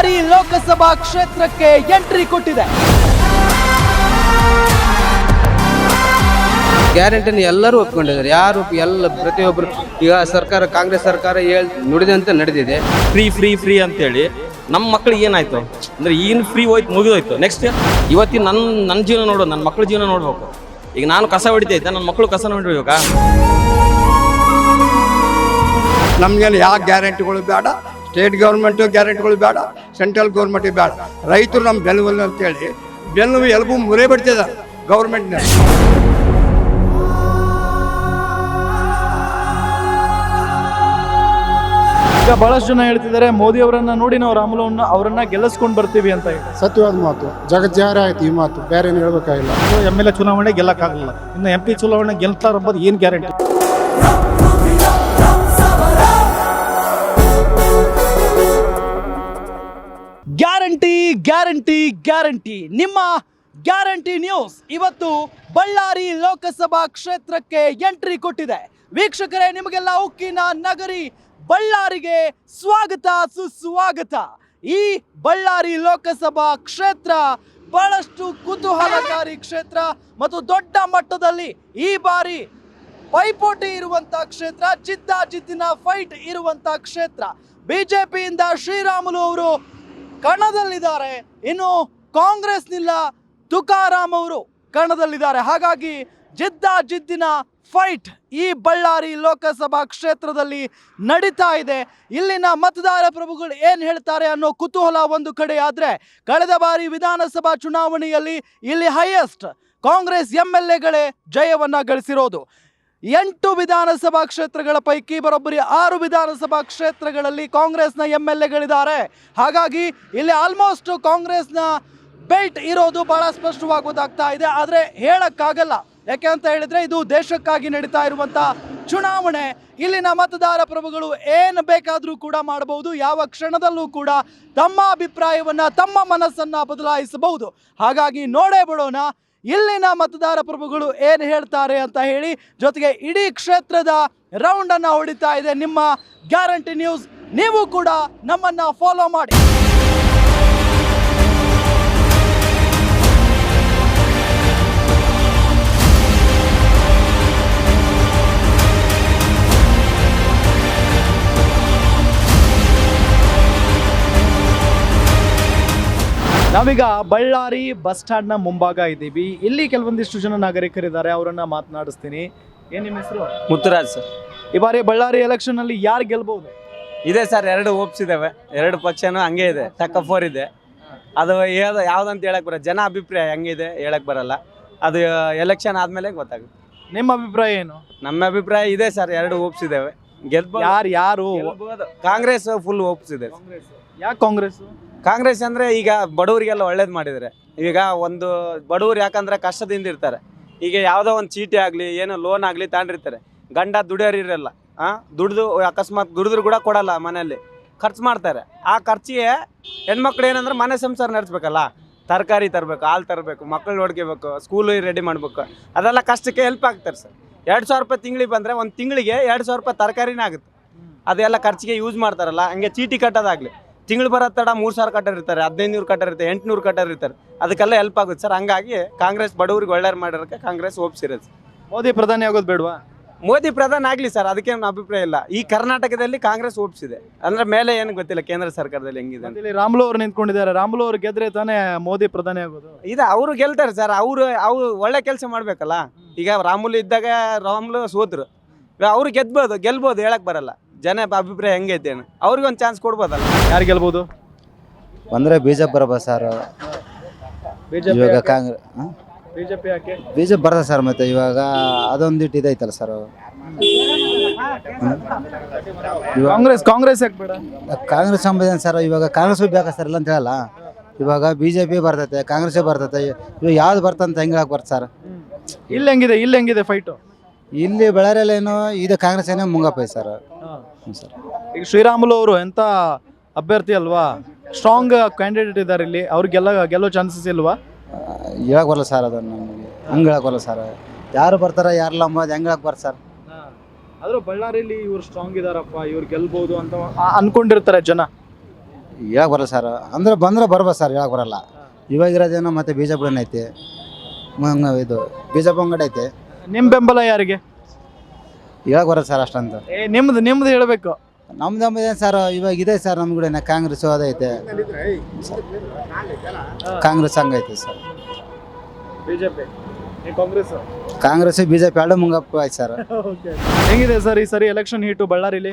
ಬಳ್ಳಾರಿ ಲೋಕಸಭಾ ಕ್ಷೇತ್ರಕ್ಕೆ ಎಂಟ್ರಿ ಕೊಟ್ಟಿದೆ. ಗ್ಯಾರಂಟಿನ ಎಲ್ಲರೂ ಒಪ್ಕೊಂಡಿದ್ದಾರೆ. ಯಾರು ಎಲ್ಲ ಪ್ರತಿಯೊಬ್ಬರು ಈಗ ಸರ್ಕಾರ ಕಾಂಗ್ರೆಸ್ ಸರ್ಕಾರ ಹೇಳ್ ನುಡಿದಂತೆ ನಡೆದಿದೆ. ಫ್ರೀ ಫ್ರೀ ಫ್ರೀ ಅಂತೇಳಿ ನಮ್ಮ ಮಕ್ಳಿಗೆ ಏನಾಯ್ತು? ಅಂದ್ರೆ ಏನು ಫ್ರೀ ಹೋಯ್ತು ಮುಗಿದೋಯ್ತು. ನೆಕ್ಸ್ಟ್ ಇವತ್ತಿನ ನನ್ನ ನನ್ನ ಜೀವನ ನೋಡು ನನ್ನ ಮಕ್ಳ ಜೀವನ ನೋಡ್ಬೇಕು. ಈಗ ನಾನು ಕಸ ಹೊಡಿತೈತೆ ನನ್ನ ಮಕ್ಕಳು ಕಸ ನೋಡಿರ್ಬೇಕಾ ನಮಗೇನು ಯಾವ ಗ್ಯಾರಂಟಿಗಳು ಬೇಡ. ಸ್ಟೇಟ್ ಗೌರ್ಮೆಂಟು ಗ್ಯಾರಂಟಿಗಳು ಬೇಡ ಸೆಂಟ್ರಲ್ ಗೌರ್ಮೆಂಟಿಗೆ ಬೇಡ. ರೈತರು ನಮ್ಮ ಬೆನ್ನುವಲ್ಲ ಅಂತೇಳಿ ಬೆನ್ನು ಎಲ್ಬು ಮುರೇ ಬಿಡ್ತಿದೆ ಗೌರ್ಮೆಂಟ್ನ. ಈಗ ಬಹಳಷ್ಟು ಜನ ಹೇಳ್ತಿದ್ದಾರೆ ಮೋದಿ ಅವರನ್ನ ನೋಡಿ ನಾವು ರಾಮಲವನ್ನ ಅವರನ್ನ ಗೆಲ್ಲಿಸ್ಕೊಂಡು ಬರ್ತೀವಿ ಅಂತ ಹೇಳಿ. ಸತ್ಯವಾದ ಮಾತು. ಜಗಜ್ಜಾರ ಆಯ್ತು ಈ ಮಾತು. ಬೇರೆ ಏನು ಹೇಳ್ಬೇಕಾಗಿಲ್ಲ. ಎಂ ಎಲ್ ಎ ಚುನಾವಣೆ ಗೆಲ್ಲಕ್ಕಾಗಲ್ಲ. ಇನ್ನು ಎಂ ಪಿ ಚುನಾವಣೆ ಗೆಲ್ತಾರ ಅಂಬೋದು ಏನು ಗ್ಯಾರಂಟಿ? Guarantee guarantee guarantee. ನಿಮ್ಮ ಗ್ಯಾರಂಟಿ ನ್ಯೂಸ್ ಇವತ್ತು ಬಳ್ಳಾರಿ ಲೋಕಸಭಾ ಕ್ಷೇತ್ರಕ್ಕೆ ಎಂಟ್ರಿ ಕೊಟ್ಟಿದೆ. ವೀಕ್ಷಕರೇ, ನಿಮಗೆಲ್ಲ ಉಕ್ಕಿನ ನಗರಿ ಬಳ್ಳಾರಿಗೆ ಸ್ವಾಗತ, ಸುಸ್ವಾಗತ. ಈ ಬಳ್ಳಾರಿ ಲೋಕಸಭಾ ಕ್ಷೇತ್ರ ಬಹಳಷ್ಟು ಕುತೂಹಲಕಾರಿ ಕ್ಷೇತ್ರ ಮತ್ತು ದೊಡ್ಡ ಮಟ್ಟದಲ್ಲಿ ಈ ಬಾರಿ ಪೈಪೋಟಿ ಇರುವಂತ ಕ್ಷೇತ್ರ ಜಿದ್ದಾಜಿದ್ದಿನ ಫೈಟ್ ಇರುವಂತ ಕ್ಷೇತ್ರ. ಬಿಜೆಪಿಯಿಂದ ಶ್ರೀರಾಮುಲು ಅವರು ಕಣದಲ್ಲಿದ್ದಾರೆ. ಇನ್ನು ಕಾಂಗ್ರೆಸ್ನಿಲ್ಲ ತುಕಾರಾಮ್ ಅವರು ಕಣದಲ್ಲಿದ್ದಾರೆ. ಹಾಗಾಗಿ ಜಿದ್ದಾಜಿದ್ದಿನ ಫೈಟ್ ಈ ಬಳ್ಳಾರಿ ಲೋಕಸಭಾ ಕ್ಷೇತ್ರದಲ್ಲಿ ನಡೀತಾ ಇದೆ. ಇಲ್ಲಿನ ಮತದಾರ ಪ್ರಭುಗಳು ಏನು ಹೇಳ್ತಾರೆ ಅನ್ನೋ ಕುತೂಹಲ ಒಂದು ಕಡೆ ಆದರೆ ಕಳೆದ ಬಾರಿ ವಿಧಾನಸಭಾ ಚುನಾವಣೆಯಲ್ಲಿ ಇಲ್ಲಿ ಹೈಯೆಸ್ಟ್ ಕಾಂಗ್ರೆಸ್ ಎಂ ಎಲ್ ಎಗಳೇ ಜಯವನ್ನು ಗಳಿಸಿರೋದು. ಎಂಟು ವಿಧಾನಸಭಾ ಕ್ಷೇತ್ರಗಳ ಪೈಕಿ ಬರೋಬ್ಬರಿ ಆರು ವಿಧಾನಸಭಾ ಕ್ಷೇತ್ರಗಳಲ್ಲಿ ಕಾಂಗ್ರೆಸ್ನ ಎಂ ಎಲ್ ಎಗಳಿದ್ದಾರೆ ಹಾಗಾಗಿ ಇಲ್ಲಿ ಆಲ್ಮೋಸ್ಟ್ ಕಾಂಗ್ರೆಸ್ನ ಬೆಲ್ಟ್ ಇರೋದು ಬಹಳ ಸ್ಪಷ್ಟವಾಗೋದಾಗ್ತಾ ಇದೆ. ಆದರೆ ಹೇಳಕ್ಕಾಗಲ್ಲ. ಯಾಕೆ ಅಂತ ಹೇಳಿದ್ರೆ ಇದು ದೇಶಕ್ಕಾಗಿ ನಡೀತಾ ಇರುವಂತ ಚುನಾವಣೆ. ಇಲ್ಲಿನ ಮತದಾರ ಪ್ರಭುಗಳು ಏನು ಬೇಕಾದರೂ ಕೂಡ ಮಾಡಬಹುದು. ಯಾವ ಕ್ಷಣದಲ್ಲೂ ಕೂಡ ತಮ್ಮ ಅಭಿಪ್ರಾಯವನ್ನು, ತಮ್ಮ ಮನಸ್ಸನ್ನು ಬದಲಾಯಿಸಬಹುದು. ಹಾಗಾಗಿ ನೋಡೇ ಬಿಡೋಣ. ಇಲ್ಲಿನ ಮತದಾರ ಪ್ರಭುಗಳು ಏನು ಹೇಳ್ತಾರೆ ಅಂತ ಹೇಳಿ ಜೊತೆಗೆ ಇಡೀ ಕ್ಷೇತ್ರದ ರೌಂಡನ್ನು ಹೊಡಿತಾ ಇದೆ ನಿಮ್ಮ ಗ್ಯಾರಂಟಿ ನ್ಯೂಸ್. ನೀವು ಕೂಡ ನಮ್ಮನ್ನು ಫಾಲೋ ಮಾಡಿ. ನಾವೀಗ ಬಳ್ಳಾರಿ ಬಸ್ ಸ್ಟ್ಯಾಂಡ್ನ ಮುಂಭಾಗ ಇದ್ದೀವಿ. ಇಲ್ಲಿ ಕೆಲವೊಂದಿಷ್ಟು ಜನ ನಾಗರಿಕರಿದ್ದಾರೆ ಅವರನ್ನ ಮಾತನಾಡಿಸ್ತೀನಿ. ಏನ್ ನಿಮ್ಮ ಹೆಸರು? ಮುತ್ತುರಾಜ್ ಸರ್. ಈ ಬಾರಿ ಬಳ್ಳಾರಿ ಎಲೆಕ್ಷನ್ ಅಲ್ಲಿ ಯಾರು ಗೆಲ್ಬಹುದು? ಇದೆ ಸರ್ ಎರಡು ಓಪ್ಸ್ ಇದಾವೆ. ಎರಡು ಪಕ್ಷನೂ ಹಂಗೆ ಇದೆ ಟಕ್ ಫೋರ್ ಇದೆ. ಅದು ಯಾವ್ದು ಯಾವ್ದಂತ ಹೇಳಕ್ ಬರಲ್ಲ. ಜನ ಅಭಿಪ್ರಾಯ ಹೆಂಗಿದೆ ಹೇಳಕ್ ಬರಲ್ಲ. ಅದು ಎಲೆಕ್ಷನ್ ಆದ್ಮೇಲೆ ಗೊತ್ತಾಗುತ್ತೆ. ನಿಮ್ಮ ಅಭಿಪ್ರಾಯ ಏನು? ನಮ್ಮ ಅಭಿಪ್ರಾಯ ಇದೆ ಸರ್ ಎರಡು ಓಪ್ಸ್ ಇದಾವೆ. ಗೆಲ್ಬಹುದು. ಯಾರು ಯಾರು? ಗೆಲ್ಬೋದು. ಕಾಂಗ್ರೆಸ್ ಫುಲ್ ಓಪ್ಸ್ ಇದೆ. ಯಾಕೆ ಕಾಂಗ್ರೆಸ್? ಕಾಂಗ್ರೆಸ್ ಅಂದ್ರೆ ಈಗ ಬಡವರಿಗೆಲ್ಲ ಒಳ್ಳೇದು ಮಾಡಿದರೆ. ಈಗ ಒಂದು ಬಡವರು ಯಾಕಂದ್ರೆ ಕಷ್ಟದಿಂದ ಇರ್ತಾರೆ. ಈಗ ಯಾವುದೋ ಒಂದು ಚೀಟಿ ಆಗಲಿ, ಏನೋ ಲೋನ್ ಆಗಲಿ ತಗೊಂಡಿರ್ತಾರೆ. ಗಂಡ ದುಡಿಯೋರು ಇರಲ್ಲ, ಆ? ದುಡ್ದು ಅಕಸ್ಮಾತ್ ದುಡಿದ್ರು ಕೂಡ ಕೊಡಲ್ಲ ಮನೆಯಲ್ಲಿ. ಖರ್ಚು ಮಾಡ್ತಾರೆ. ಆ ಖರ್ಚಿಗೆ ಹೆಣ್ಮಕ್ಳು ಏನಂದ್ರೆ ಮನೆ ಸಂಸಾರ ನಡೆಸ್ಬೇಕಲ್ಲ. ತರಕಾರಿ ತರಬೇಕು, ಹಾಲು ತರಬೇಕು ಮಕ್ಕಳು ನೋಡ್ಕೋಬೇಕು ಸ್ಕೂಲು ರೆಡಿ ಮಾಡಬೇಕು. ಅದೆಲ್ಲ ಕಷ್ಟಕ್ಕೆ ಹೆಲ್ಪ್ ಆಗ್ತಾರೆ ಸರ್. ಎರಡು ಸಾವಿರ ರೂಪಾಯಿ ತಿಂಗಳಿಗೆ ಬಂದರೆ ಒಂದು ತಿಂಗಳಿಗೆ ಎರಡು ಸಾವಿರ ರೂಪಾಯಿ ತರಕಾರಿನೇ ಆಗುತ್ತೆ. ಅದೆಲ್ಲ ಖರ್ಚಿಗೆ ಯೂಸ್ ಮಾಡ್ತಾರಲ್ಲ, ಹಂಗೆ ಚೀಟಿ ಕಟ್ಟೋದಾಗಲಿ. ತಿಂಗಳು ಬರೋ ತಡ ಮೂರು ಸಾವಿರ ಕಟ್ಟರಿರ್ತಾರೆ ಹದಿನೈದು ನೂರು ಕಟ್ಟರಿರ್ತಾರೆ ಎಂಟುನೂರು ಕಟ್ಟರಿರ್ತಾರೆ ಅದಕ್ಕೆಲ್ಲ ಹೆಲ್ಪ್ ಆಗುತ್ತೆ ಸರ್. ಹಂಗಾಗಿ ಕಾಂಗ್ರೆಸ್ ಬಡವರಿಗೆ ಒಳ್ಳೇದು ಮಾಡಿರೋಕ್ಕೆ ಕಾಂಗ್ರೆಸ್ ಒಪ್ಸಿರೋದು ಮೋದಿ ಪ್ರಧಾನಿ ಆಗೋದು ಬೇಡವಾ? ಮೋದಿ ಪ್ರಧಾನಿ ಆಗಲಿ ಸರ್ ಅದಕ್ಕೆ ನನ್ನ ಅಭಿಪ್ರಾಯ ಇಲ್ಲ. ಈ ಕರ್ನಾಟಕದಲ್ಲಿ ಕಾಂಗ್ರೆಸ್ ಒಪ್ಸಿದೆ ಅಂದ್ರೆ ಮೇಲೆ ಏನು ಗೊತ್ತಿಲ್ಲ ಕೇಂದ್ರ ಸರ್ಕಾರದಲ್ಲಿ ಹೆಂಗಿದೆ ಅಂತ. ಇಲ್ಲಿ ರಾಮುಲು ಅವರು ನಿಂತ್ಕೊಂಡಿದ್ದಾರೆ. ರಾಮ್ಲು ಅವರು ಗೆದ್ರೆ ತಾನೇ ಮೋದಿ ಪ್ರಧಾನಿ ಆಗೋದು? ಇದು ಅವರು ಗೆಲ್ತಾರೆ ಸರ್. ಅವರು ಅವ್ರು ಒಳ್ಳೆ ಕೆಲಸ ಮಾಡ್ಬೇಕಲ್ಲ? ಈಗ ರಾಮುಲು ಇದ್ದಾಗ ರಾಮುಲು ಸೋದ್ರು ಅವ್ರು ಗೆದ್ಬೋದು ಗೆಲ್ಬೋದು ಹೇಳಕ್ ಬರಲ್ಲ. ಜನ ಅಭಿಪ್ರಾಯ ಹೆಂಗೈತೆ ಏನು ಅವ್ರಿಗೆ ಒಂದು ಚಾನ್ಸ್ ಕೊಡ್ಬೋದಲ್ಲ? ಯಾರು ಗೆಲ್ಬಹುದು ಅಂದ್ರೆ ಬಿಜೆಪಿ ಬರಬಾ ಸರ್. ಇವಾಗ ಕಾಂಗ್ರೆಸ್ ಬಿಜೆಪಿ ಯಾಕೆ? ಬಿಜೆಪಿ ಬರ್ತದೆ ಸರ್ ಮತ್ತೆ ಇವಾಗ ಅದೊಂದಿಟ್ಟು ಇದೈತಲ್ಲ ಸರ್. ಕಾಂಗ್ರೆಸ್ ಕಾಂಗ್ರೆಸ್ ಯಾಕೆ ಬೇಡ? ಕಾಂಗ್ರೆಸ್ ಸಂಬಂಧ ಸರ್? ಇವಾಗ ಕಾಂಗ್ರೆಸ್ ಬೇಕಾ ಸರ್ ಇಲ್ಲ ಅಂತ ಹೇಳಲ್ಲ. ಇವಾಗ ಬಿಜೆಪಿ ಬರ್ತೈತೆ ಕಾಂಗ್ರೆಸ್ ಬರ್ತೈತೆ. ಇವಾಗ ಯಾವ್ದು ಬರ್ತಂತ ಹೆಂಗೆ ಬರ್ತ ಸರ್? ಇಲ್ಲಿ ಹೆಂಗಿದೆ ಇಲ್ಲಿ ಹೆಂಗಿದೆ ಫೈಟು ಇಲ್ಲಿ ಬಳ್ಳಾರಿಯಲ್ಲಿ ಏನೋ ಇದು ಕಾಂಗ್ರೆಸ್ ಏನೋ ಮುಂಗಪ್ಪ ಸರ್. ಹ್ಞೂ ಸರ್. ಈಗ ಶ್ರೀರಾಮುಲು ಅವರು ಎಂತ ಅಭ್ಯರ್ಥಿ ಅಲ್ವಾ? ಸ್ಟ್ರಾಂಗ್ ಕ್ಯಾಂಡಿಡೇಟ್ ಇದ್ದಾರೆ ಇಲ್ಲಿ. ಅವ್ರಿಗೆಲ್ಲ ಗೆಲ್ಲೋ ಚಾನ್ಸಸ್ ಇಲ್ವಾ? ಹೇಳಕ್ ಬರಲ್ಲ ಸರ್ ಅದನ್ನು ನಮಗೆ. ಹಂಗೆ ಹೇಳಕ್ ಬರಲ್ಲ ಸರ್ ಯಾರು ಬರ್ತಾರೆ ಯಾರು ಅಂಬೋದು ಹೆಂಗೆ ಹೇಳಕ್ ಸರ್ ಆದರೂ ಬಳ್ಳಾರಿಲಿ ಇವ್ರು ಸ್ಟ್ರಾಂಗ್ ಇದಾರಪ್ಪ ಇವ್ರು ಗೆಲ್ಬೋದು ಅಂತ ಆ- ಅನ್ಕೊಂಡಿರ್ತಾರೆ ಜನ. ಹೇಳಕ್ ಬರಲ್ಲ ಸರ್ ಅಂದ್ರೆ ಬಂದ್ರೆ ಬರ್ಬೋದು ಸರ್ ಹೇಳಕ್ ಬರಲ್ಲ. ಇವಾಗ ಇರೋದೇನೋ ಮತ್ತೆ ಬಿ ಜೆ ಐತೆ. ಮ- ಇದು ಬಿ ಜೆ ಅಂಗಡಿ ಐತೆ. ನಿಮ್ಮ ಬೆಂಬಲ ಯಾರಿಗೆ? ಹೇಳಕ್ ಬರೋದು ಸರ್ ಅಷ್ಟಂತ. ಏ ನಿಮ್ದು ನಿಮ್ದು ಹೇಳಬೇಕು. ನಮ್ದು ನಮ್ದು ಏನು ಸರ್ ಇವಾಗ ಇದೆ ಸರ್ ನಮ್ಮ ಕಡೆ ಕಾಂಗ್ರೆಸ್ ಅದೈತೆ Congress ಹಂಗೈತೆ sir BJP. Congress? Congress B J P ಎರಡು ಮುಂಗಪ್ಪ ಆಯ್ತು ಸರ್ ಹೆಂಗಿದೆ ಸರ್ ಈ ಸರಿ ಎಲೆಕ್ಷನ್ ಹೀಟು ಬಳ್ಳಾರಿಲಿ?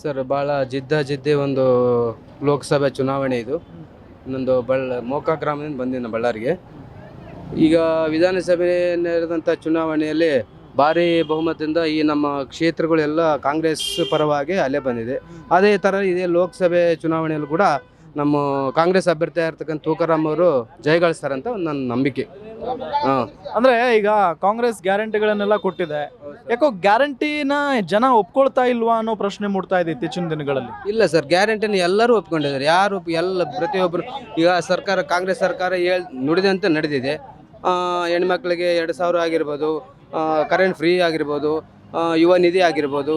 ಸರ್ ಭಾಳ ಜಿದ್ದ ಜಿದ್ದೆ ಒಂದು ಲೋಕಸಭೆ ಚುನಾವಣೆ ಇದು. ನಂದು ಬಳ್ಳ ಮೋಕ ಗ್ರಾಮದಿಂದ ಬಂದಿನ ಬಳ್ಳಾರಿಗೆ. ಈಗ ವಿಧಾನಸಭೆ ನಡೆದಂಥ ಚುನಾವಣೆಯಲ್ಲಿ ಭಾರಿ ಬಹುಮತದಿಂದ ಈ ನಮ್ಮ ಕ್ಷೇತ್ರಗಳೆಲ್ಲ ಕಾಂಗ್ರೆಸ್ ಪರವಾಗಿ ಅಲ್ಲೇ ಬಂದಿದೆ. ಅದೇ ಥರ ಇದೇ ಲೋಕಸಭೆ ಚುನಾವಣೆಯಲ್ಲೂ ಕೂಡ ನಮ್ಮ ಕಾಂಗ್ರೆಸ್ ಅಭ್ಯರ್ಥಿ ಆಗಿರ್ತಕ್ಕಂಥ ತೂಕರಾಮ್ ಅವರು ಜಯಗಳಿಸ್ತಾರಂತ ಒಂದು ನನ್ನ ನಂಬಿಕೆ. ಹಾಂ. ಅಂದ್ರೆ ಈಗ ಕಾಂಗ್ರೆಸ್ ಗ್ಯಾರಂಟಿಗಳನ್ನೆಲ್ಲ ಕೊಟ್ಟಿದೆ. ಯಾಕೋ ಗ್ಯಾರಂಟಿನ ಜನ ಒಪ್ಕೊಳ್ತಾ ಇಲ್ವಾ ಅನ್ನೋ ಪ್ರಶ್ನೆ ಮೂಡ್ತಾ ಇದೆ ಇತ್ತೀಚಿನ ದಿನಗಳಲ್ಲಿ? ಇಲ್ಲ ಸರ್ ಗ್ಯಾರಂಟಿನ ಎಲ್ಲರೂ ಒಪ್ಕೊಂಡಿದ್ದಾರೆ. ಯಾರು ಒಪ್- ಎಲ್ಲ ಪ್ರತಿಯೊಬ್ಬರು ಈಗ ಸರ್ಕಾರ ಕಾಂಗ್ರೆಸ್ ಸರ್ಕಾರ ಹೇಳ್ ನುಡಿದಂತೆ ನಡೆದಿದೆ. ಆ, ಹೆಣ್ಮಕ್ಳಿಗೆ ಎರಡು ಸಾವಿರ ಆಗಿರ್ಬೋದು ಕರೆಂಟ್ ಫ್ರೀ ಆಗಿರ್ಬೋದು ಯುವ ನಿಧಿ ಆಗಿರ್ಬೋದು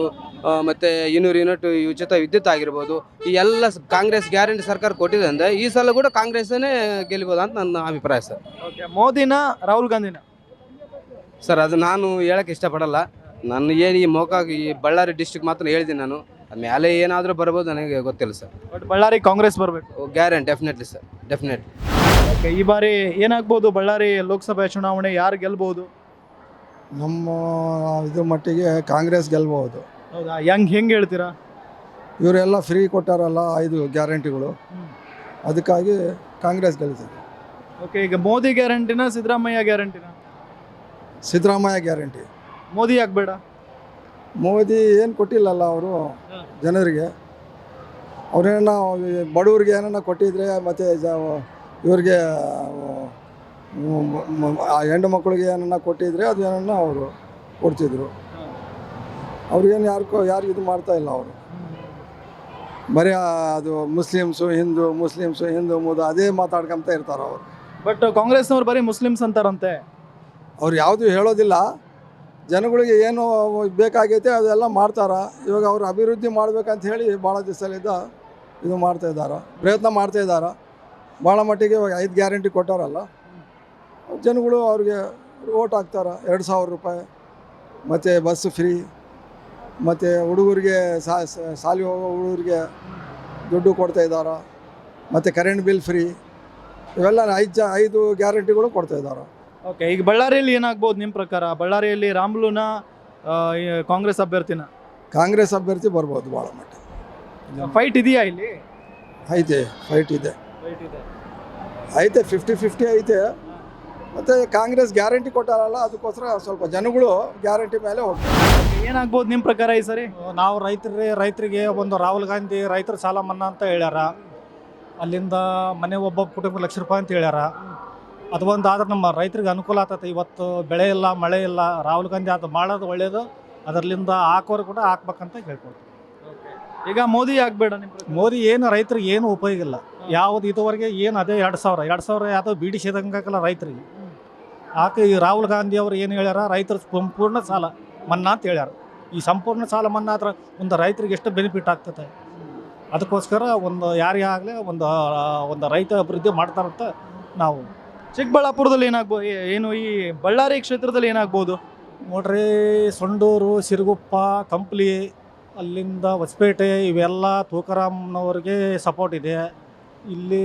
ಮತ್ತು ಇನ್ನೂರು ಯೂನಿಟ್ ಉಚಿತ ವಿದ್ಯುತ್ ಆಗಿರ್ಬೋದು ಈ ಎಲ್ಲ ಕಾಂಗ್ರೆಸ್ ಗ್ಯಾರಂಟಿ ಸರ್ಕಾರ ಕೊಟ್ಟಿದೆ ಅಂದರೆ ಈ ಸಲ ಕೂಡ ಕಾಂಗ್ರೆಸ್ಸೇ ಗೆಲ್ಬೋದು ಅಂತ ನನ್ನ ಅಭಿಪ್ರಾಯ ಸರ್. ಮೋದಿನ ರಾಹುಲ್ ಗಾಂಧಿನ? ಸರ್ ಅದು ನಾನು ಹೇಳಕ್ಕೆ ಇಷ್ಟಪಡಲ್ಲ. ನಾನು ಏನು ಈ ಮೋಕ ಈ ಬಳ್ಳಾರಿ ಡಿಸ್ಟಿಕ್ ಮಾತ್ರ ಹೇಳಿದ್ದೀನಿ ನಾನು. ಮೇಲೆ ಏನಾದರೂ ಬರ್ಬೋದು ನನಗೆ ಗೊತ್ತಿಲ್ಲ ಸರ್. ಬಟ್ ಬಳ್ಳಾರಿ ಕಾಂಗ್ರೆಸ್ ಬರಬೇಕು. ಗ್ಯಾರಂಟಿ ಡೆಫಿನೆಟ್ಲಿ ಸರ್ ಡೆಫಿನೆಟ್ ಈ ಬಾರಿ ಏನಾಗ್ಬೋದು ಬಳ್ಳಾರಿ ಲೋಕಸಭೆ ಚುನಾವಣೆ ಯಾರು ಗೆಲ್ಬಹುದು ನಮ್ಮ ಇದ್ರ ಮಟ್ಟಿಗೆ ಕಾಂಗ್ರೆಸ್ ಗೆಲ್ಬಹುದು. ಹೌದಾ? ಹೆಂಗೆ ಹೆಂಗ್ ಹೇಳ್ತೀರಾ? ಇವರೆಲ್ಲ ಫ್ರೀ ಕೊಟ್ಟಾರಲ್ಲ ಐದು ಗ್ಯಾರಂಟಿಗಳು. ಅದಕ್ಕಾಗಿ ಕಾಂಗ್ರೆಸ್ ಗೆಲ್ತದೆ. ಓಕೆ ಈಗ ಮೋದಿ ಗ್ಯಾರಂಟಿನ ಸಿದ್ದರಾಮಯ್ಯ ಗ್ಯಾರಂಟಿನ? ಸಿದ್ದರಾಮಯ್ಯ ಗ್ಯಾರಂಟಿ. ಮೋದಿ ಆಗಬೇಡ. ಮೋದಿ ಏನು ಕೊಟ್ಟಿಲ್ಲಲ್ಲ ಅವರು ಜನರಿಗೆ. ಅವ್ರೇನ ಬಡವ್ರಿಗೆ ಏನನ್ನ ಕೊಟ್ಟಿದ್ರೆ ಮತ್ತು ಜ ಇವ್ರಿಗೆ ಆ ಹೆಣ್ಣು ಮಕ್ಕಳಿಗೆ ಏನನ್ನ ಕೊಟ್ಟಿದ್ರೆ ಅದು ಏನನ್ನ ಅವರು ಕೊಡ್ತಿದ್ರು. ಅವ್ರಿಗೇನು ಯಾರು ಯಾರು ಇದು ಮಾಡ್ತಾ ಇಲ್ಲ ಅವರು. ಬರೀ ಅದು ಮುಸ್ಲಿಮ್ಸು ಹಿಂದೂ ಮುಸ್ಲಿಮ್ಸು ಹಿಂದೂ ಮುದ ಅದೇ ಮಾತಾಡ್ಕೊಂತ ಇರ್ತಾರೆ ಅವರು. ಬಟ್ ಕಾಂಗ್ರೆಸ್ನವ್ರು ಬರೀ ಮುಸ್ಲಿಮ್ಸ್ ಅಂತಾರಂತೆ. ಅವ್ರು ಯಾವುದು ಹೇಳೋದಿಲ್ಲ. ಜನಗಳಿಗೆ ಏನು ಬೇಕಾಗೈತೆ ಅದೆಲ್ಲ ಮಾಡ್ತಾರೆ. ಇವಾಗ ಅವ್ರು ಅಭಿವೃದ್ಧಿ ಮಾಡ್ಬೇಕಂತ ಹೇಳಿ ಭಾಳ ದಿವಸಲಿದ್ದ ಇದು ಮಾಡ್ತಾ ಇದ್ದಾರೆ ಪ್ರಯತ್ನ ಮಾಡ್ತಾ ಇದ್ದಾರೆ ಭಾಳ ಮಟ್ಟಿಗೆ ಇವಾಗ ಐದು ಗ್ಯಾರಂಟಿ ಕೊಟ್ಟಾರಲ್ಲ ಜನಗಳು ಅವ್ರಿಗೆ ಓಟ್ ಹಾಕ್ತಾರೆ ಎರಡು ಸಾವಿರ ರೂಪಾಯಿ. ಮತ್ತು ಬಸ್ ಫ್ರೀ ಮತ್ತು ಹುಡುಗರಿಗೆ ಸಾಲಿ ಹೋಗೋ ಹುಡುಗರಿಗೆ ದುಡ್ಡು ಕೊಡ್ತಾ ಇದ್ದಾರೆ. ಮತ್ತು ಕರೆಂಟ್ ಬಿಲ್ ಫ್ರೀ ಇವೆಲ್ಲ ಐದು ಜ ಐದು ಗ್ಯಾರಂಟಿಗಳು ಕೊಡ್ತಾ ಇದ್ದಾರೆ. ಓಕೆ ಈಗ ಬಳ್ಳಾರಿಯಲ್ಲಿ ಏನಾಗ್ಬೋದು ನಿಮ್ಮ ಪ್ರಕಾರ? ಬಳ್ಳಾರಿಯಲ್ಲಿ ರಾಮ್ಲುನ ಕಾಂಗ್ರೆಸ್ ಅಭ್ಯರ್ಥಿನ? ಕಾಂಗ್ರೆಸ್ ಅಭ್ಯರ್ಥಿ ಬರ್ಬೋದು ಭಾಳ ಮಟ್ಟ. ಫೈಟ್ ಇದೆಯಾ ಇಲ್ಲಿ? ಐತೆ ಫೈಟ್ ಇದೆ. ಐತೆ ಫಿಫ್ಟಿ ಫಿಫ್ಟಿ ಐತೆ. ಮತ್ತು ಕಾಂಗ್ರೆಸ್ ಗ್ಯಾರಂಟಿ ಕೊಟ್ಟಾರಲ್ಲ ಅದಕ್ಕೋಸ್ಕರ ಸ್ವಲ್ಪ ಜನಗಳು ಗ್ಯಾರಂಟಿ ಮೇಲೆ ಹೋಗ್ತಾರೆ. ಏನಾಗ್ಬೋದು ನಿಮ್ಮ ಪ್ರಕಾರ ಈ ಸರಿ? ನಾವು ರೈತರಿಗೆ ರೈತರಿಗೆ ಒಂದು ರಾಹುಲ್ ಗಾಂಧಿ ರೈತರ ಸಾಲ ಮನ್ನಾ ಅಂತ ಹೇಳ್ಯಾರ. ಅಲ್ಲಿಂದ ಮನೆ ಒಬ್ಬ ಕುಟುಂಬ ಲಕ್ಷ ರೂಪಾಯಿ ಅಂತ ಹೇಳ್ಯಾರ. ಅದು ಒಂದು ಆದ್ರೆ ನಮ್ಮ ರೈತರಿಗೆ ಅನುಕೂಲ ಆಗ್ತೈತೆ ಇವತ್ತು ಬೆಳೆ ಇಲ್ಲ ಮಳೆ ಇಲ್ಲ ರಾಹುಲ್ ಗಾಂಧಿ ಅದು ಮಾಡೋದು ಒಳ್ಳೆಯದು ಅದರಲ್ಲಿಂದ ಹಾಕೋರು ಕೂಡ ಹಾಕ್ಬೇಕಂತ ಕೇಳ್ಕೊಳ್ತೀವಿ ಈಗ ಮೋದಿ ಆಗಬೇಡ ನಿಮ್ಮ ಮೋದಿ ಏನು ರೈತರಿಗೆ ಏನು ಉಪಯೋಗ ಇಲ್ಲ. ಯಾವುದು ಇದುವರೆಗೆ ಏನು ಅದೇ ಎರಡು ಸಾವಿರ. ಎರಡು ಸಾವಿರ ಯಾವುದೋ ಬಿಡಿಸಿದಂಗಾಗಲ್ಲ ರೈತರಿಗೆ. ಆಕೆ ಈ ರಾಹುಲ್ ಗಾಂಧಿ ಅವರು ಏನು ಹೇಳ್ಯಾರ? ರೈತರ ಸಂಪೂರ್ಣ ಸಾಲ ಮನ್ನಾ ಅಂತ ಹೇಳ್ಯಾರ. ಈ ಸಂಪೂರ್ಣ ಸಾಲ ಮನ್ನಾ ಆದ್ರೆ ಒಂದು ರೈತರಿಗೆ ಎಷ್ಟು ಬೆನಿಫಿಟ್ ಆಗ್ತದೆ ಅದಕ್ಕೋಸ್ಕರ ಒಂದು ಯಾರೇ ಆಗಲಿ ಒಂದು ಒಂದು ರೈತ ಅಭಿವೃದ್ಧಿ ಮಾಡ್ತಾರಂತ ನಾವು. ಚಿಕ್ಕಬಳ್ಳಾಪುರದಲ್ಲಿ ಏನಾಗ್ಬೋದು ಏನು ಈ ಬಳ್ಳಾರಿ ಕ್ಷೇತ್ರದಲ್ಲಿ ಏನಾಗ್ಬೋದು? ನೋಡ್ರಿ ಸೊಂಡೂರು ಸಿರುಗುಪ್ಪ ಕಂಪ್ಲಿ ಅಲ್ಲಿಂದ ಹೊಸಪೇಟೆ ಇವೆಲ್ಲ ತೂಕರಾಮ್ನವ್ರಿಗೆ ಸಪೋರ್ಟ್ ಇದೆ. ಇಲ್ಲಿ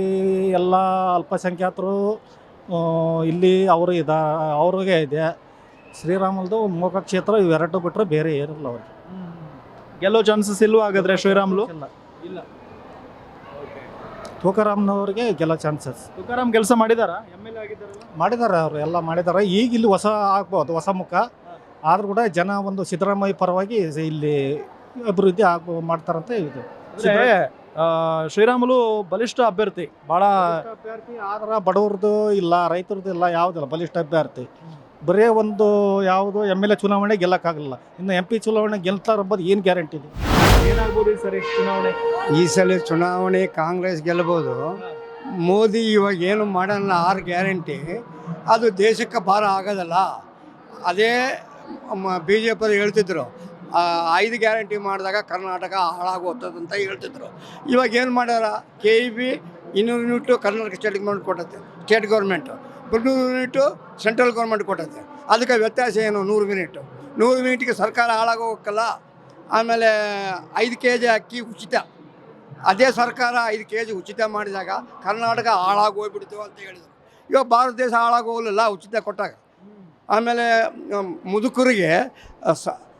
ಎಲ್ಲ ಅಲ್ಪಸಂಖ್ಯಾತರು ಇಲ್ಲಿ ಅವರು ಇದ ಅವ್ರಿಗೆ ಇದೆ. ಶ್ರೀರಾಮಲ್ದು ಮೋಕ ಕ್ಷೇತ್ರ ಇವೆರಡು ಬಿಟ್ಟರೆ ಬೇರೆ ಏನಿಲ್ಲ ಅವ್ರಿಗೆ. ಗೆಲ್ಲೋ ಚಾನ್ಸಸ್ ಇಲ್ವಾ ಹಾಗಾದ್ರೆ ಶ್ರೀರಾಮ್ಲು? ಇಲ್ಲ. ಇಲ್ಲ. ತುಕಾರಾಮ್ನವ್ರಿಗೆ ಗೆಲ್ಲೋ ಚಾನ್ಸಸ್ ತುಕಾರಾಮ್ ಕೆಲಸ ಮಾಡಿದಾರ? ಎಂ ಎಲ್ ಮಾಡಿದ್ದಾರೆ ಅವರು ಎಲ್ಲ ಮಾಡಿದ್ದಾರೆ ಈಗ ಇಲ್ಲಿ ಹೊಸ ಆಗ್ಬೋದು ಹೊಸ ಮುಖ. ಆದ್ರೂ ಕೂಡ ಜನ ಒಂದು ಸಿದ್ದರಾಮಯ್ಯ ಪರವಾಗಿ ಇಲ್ಲಿ ಅಭಿವೃದ್ಧಿ ಆಗ ಮಾಡ್ತಾರಂತ ಇದು ಶ್ರೀರಾಮುಲು ಬಲಿಷ್ಠ ಅಭ್ಯರ್ಥಿ. ಬಹಳ ಅಭ್ಯರ್ಥಿ ಆದ್ರೆ ಬಡವ್ರದ್ದು ಇಲ್ಲ ರೈತರದ್ದು ಇಲ್ಲ ಯಾವುದಿಲ್ಲ ಬಲಿಷ್ಠ ಅಭ್ಯರ್ಥಿ. ಬರೇ ಒಂದು ಯಾವುದು ಎಂ ಎಲ್ ಎ ಚುನಾವಣೆ ಗೆಲ್ಲಕ್ಕಾಗಲ್ಲ ಇನ್ನು ಎಂ ಪಿ ಚುನಾವಣೆ ಗೆಲ್ತಾರೆ ಅಂಬೋದು ಏನು ಗ್ಯಾರಂಟಿ ಇದೆ? ಏನಾಗ್ಬೋದು ಈ ಸರಿ ಚುನಾವಣೆ? ಈ ಸಲ ಚುನಾವಣೆ ಕಾಂಗ್ರೆಸ್ ಗೆಲ್ಬೋದು. ಮೋದಿ ಇವಾಗ ಏನು ಮಾಡಲ್ಲ ಆರು ಗ್ಯಾರಂಟಿ ಅದು ದೇಶಕ್ಕೆ ಭಾರ ಆಗೋದಲ್ಲ. ಅದೇ ಬಿ ಜೆ ಪಿ ಹೇಳ್ತಿದ್ರು ಐದು ಗ್ಯಾರಂಟಿ ಮಾಡಿದಾಗ ಕರ್ನಾಟಕ ಹಾಳಾಗೋಗ್ತದೆ ಅಂತ ಹೇಳ್ತಿದ್ರು. ಇವಾಗ ಏನು ಮಾಡ್ಯಾರ? ಕೆ ಇ ಬಿ ಇನ್ನೂರು ಯೂನಿಟು ಕರ್ನಾಟಕ ಸ್ಟೇಟ್ ಗೌರ್ಮೆಂಟ್ ಕೊಟ್ಟೈತೆ. ಸ್ಟೇಟ್ ಗೌರ್ಮೆಂಟು ಇನ್ನೂರು ಯೂನಿಟು ಸೆಂಟ್ರಲ್ ಗೌರ್ಮೆಂಟ್ ಕೊಟ್ಟೈತೆ. ಅದಕ್ಕೆ ವ್ಯತ್ಯಾಸ ಏನು? ನೂರು ಯೂನಿಟು. ನೂರು ಯೂನಿಟ್ಗೆ ಸರ್ಕಾರ ಹಾಳಾಗೋಗಕ್ಕಲ್ಲ. ಆಮೇಲೆ ಐದು ಕೆ ಜಿ ಅಕ್ಕಿ ಉಚಿತ. ಅದೇ ಸರ್ಕಾರ ಐದು ಕೆ ಜಿ ಉಚಿತ ಮಾಡಿದಾಗ ಕರ್ನಾಟಕ ಹಾಳಾಗೋಗ್ಬಿಡ್ತು ಅಂತ ಹೇಳಿದರು. ಇವಾಗ ಭಾರತ ದೇಶ ಹಾಳಾಗೋಗಲಿಲ್ಲ ಉಚಿತ ಕೊಟ್ಟಾಗ. ಆಮೇಲೆ ಮುದುಕರಿಗೆ ಸ-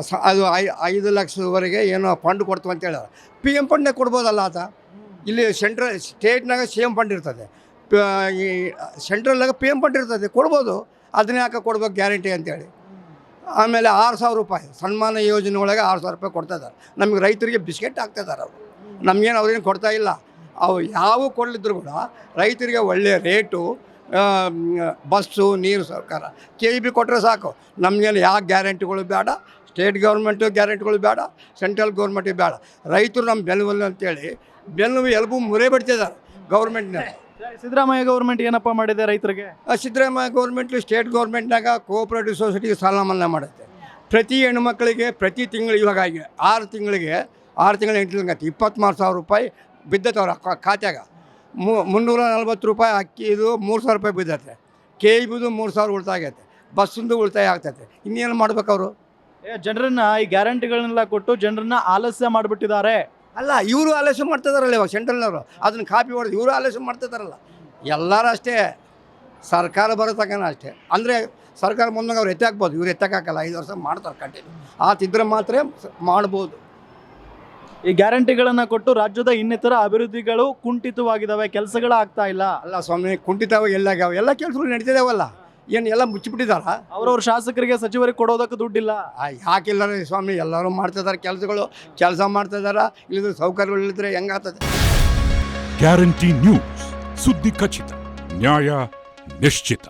ಸ- ಅದು ಐ, ಐದು ಲಕ್ಷದವರೆಗೆ ಏನೋ ಫಂಡ್ ಕೊಡ್ತು ಅಂತ ಹೇಳಿದ್ರೆ ಪಿ ಎಂ ಫಂಡ್ನೇ ಕೊಡ್ಬೋದಲ್ಲ ಆತ? ಇಲ್ಲಿ ಸೆಂಟ್ರಲ್ ಸ್ಟೇಟ್ನಾಗ ಸಿ ಎಂ ಫಂಡ್ ಇರ್ತದೆ. ಈ ಸೆಂಟ್ರಲ್ನಾಗ ಪಿ ಎಂ ಫಂಡ್ ಇರ್ತದೆ, ಕೊಡ್ಬೋದು. ಅದನ್ನ ಯಾಕೆ ಕೊಡ್ಬೇಕು ಗ್ಯಾರಂಟಿ ಅಂತೇಳಿ. ಆಮೇಲೆ ಆರು ಸಾವಿರ ರೂಪಾಯಿ, ಸನ್ಮಾನ ಯೋಜನೆ ಒಳಗೆ ಆರು ಸಾವಿರ ರೂಪಾಯಿ ಕೊಡ್ತಾ ಇದ್ದಾರೆ. ನಮಗೆ ರೈತರಿಗೆ ಬಿಸ್ಕೆಟ್ ಹಾಕ್ತಾ ಅವರು. ನಮಗೇನು ಅವ್ರೇನು ಕೊಡ್ತಾ ಇಲ್ಲ. ಅವು ಯಾವ ಕೊಡಲಿದ್ರು ಕೂಡ ರೈತರಿಗೆ ಒಳ್ಳೆಯ ರೇಟು ಬಸ್ಸು, ನೀರು ಸರ್ಕಾರ ಕೆ ಇ ಬಿ ಕೊಟ್ಟರೆ ಸಾಕು. ನಮಗೇನು ಯಾವ ಗ್ಯಾರಂಟಿಗಳು ಬೇಡ. ಸ್ಟೇಟ್ ಗೌರ್ಮೆಂಟು ಗ್ಯಾರಂಟಿಗಳು ಬೇಡ ಸೆಂಟ್ರಲ್ ಗೌರ್ಮೆಂಟಿಗೆ ಬೇಡ. ರೈತರು ನಮ್ಮ ಬೆನ್ನುವಲ್ಲ ಅಂತೇಳಿ ಬೆನ್ನು ಎಲುಬು ಮುರೇ ಬಿಡ್ತಿದ್ದಾರೆ ಗೌರ್ಮೆಂಟ್ನ ಸಿದ್ದರಾಮಯ್ಯ ಗೌರ್ಮೆಂಟ್ ಏನಪ್ಪ ಮಾಡಿದೆ ರೈತರಿಗೆ? ಸಿದ್ದರಾಮಯ್ಯ ಗೌರ್ಮೆಂಟ್ ಸ್ಟೇಟ್ ಗೌರ್ಮೆಂಟ್ನಾಗ ಕೋಆಪ್ರೇಟಿವ್ ಸೊಸೈಟಿಗೆ ಸಾಲ ಮನ್ನಾ ಮಾಡುತ್ತೆ. ಪ್ರತಿ ಹೆಣ್ಮಕ್ಳಿಗೆ ಪ್ರತಿ ತಿಂಗಳು ಇವಾಗ ಆರು ತಿಂಗಳಿಗೆ ಆರು ತಿಂಗಳು ಎಂಟು ತಿಂಗಳು ಇಪ್ಪತ್ತ್ಮಾರು ಸಾವಿರ ರೂಪಾಯಿ ಬಿದ್ದೈತೆ ಅವ್ರ ಅಕ್ಕ- ಖಾತ್ಯಾಗ ಮುನ್ನೂರ ನಲ್ವತ್ತು ರೂಪಾಯಿ ಅಕ್ಕಿದು ಮೂರು ಸಾವಿರ ರೂಪಾಯಿ ಬಿದ್ದೈತೆ. ಕೆ ಇಬಿದು ಮೂರು ಸಾವಿರ ಉಳಿತಾಯ ಆಗೈತೆ ಬಸ್ಸಿಂದು ಉಳಿತಾಯ ಆಗ್ತೈತೆ. ಇನ್ನೇನು ಮಾಡ್ಬೇಕು ಅವರು ಏ, ಜನರನ್ನ ಈ ಗ್ಯಾರಂಟಿಗಳನ್ನೆಲ್ಲ ಕೊಟ್ಟು ಜನರನ್ನ ಆಲಸ್ಯ ಮಾಡಿಬಿಟ್ಟಿದ್ದಾರೆ. ಅಲ್ಲ ಇವರು ಆಲಸ್ಯ ಮಾಡ್ತಿದಾರಲ್ಲ ಇವಾಗ ಸೆಂಟ್ರಲ್ನವರು. ಅದನ್ನ ಕಾಪಿ ಹೊಡೆದು ಇವರು ಆಲಸ್ಯ ಮಾಡ್ತಿದಾರಲ್ಲ. ಎಲ್ಲರೂ ಅಷ್ಟೇ ಸರ್ಕಾರ ಬರೋ ಅಷ್ಟೇ. ಅಂದರೆ ಸರ್ಕಾರ ಬಂದಾಗ ಅವ್ರು ಎತ್ತಾಕ್ಬೋದು. ಇವ್ರು ಎತ್ತಾಕಲ್ಲ ಐದು ವರ್ಷ ಮಾಡ್ತಾರೆ ಕಂಟಿನ್ಯೂ. ಆತಿದ್ರೆ ಮಾತ್ರ ಮಾಡ್ಬೋದು. ಈ ಗ್ಯಾರಂಟಿಗಳನ್ನ ಕೊಟ್ಟು ರಾಜ್ಯದ ಇನ್ನಿತರ ಅಭಿವೃದ್ಧಿಗಳು ಕುಂಠಿತವಾಗಿದ್ದಾವೆ ಕೆಲಸಗಳು ಆಗ್ತಾ ಇಲ್ಲ. ಅಲ್ಲ ಸ್ವಾಮಿ ಕುಂಠಿತವಾಗಿ ಎಲ್ಲಾಗ್ಯಾವ ಎಲ್ಲ ಕೆಲಸಗಳು ನಡೀತಿದಾವಲ್ಲ. ಏನು ಎಲ್ಲ ಮುಚ್ಚಿಬಿಟ್ಟಿದಾರ? ಅವ್ರವ್ರ ಶಾಸಕರಿಗೆ ಸಚಿವರಿಗೆ ಕೊಡೋದಕ್ಕೆ ದುಡ್ಡಿಲ್ಲ. ಯಾಕಿಲ್ಲ ರೀ ಸ್ವಾಮಿ? ಎಲ್ಲರೂ ಮಾಡ್ತಿದ್ದಾರೆ ಕೆಲಸಗಳು. ಕೆಲಸ ಮಾಡ್ತಿದಾರ ಇಲ್ಲದ ಸೌಕರ್ಯಗಳು ಇಲ್ಲದ್ರೆ ಹೆಂಗಾಗ್ತದೆ ಗ್ಯಾರಂಟಿ ನ್ಯೂಸ್ ಸುದ್ದಿ ಖಚಿತ ನ್ಯಾಯ ನಿಶ್ಚಿತ.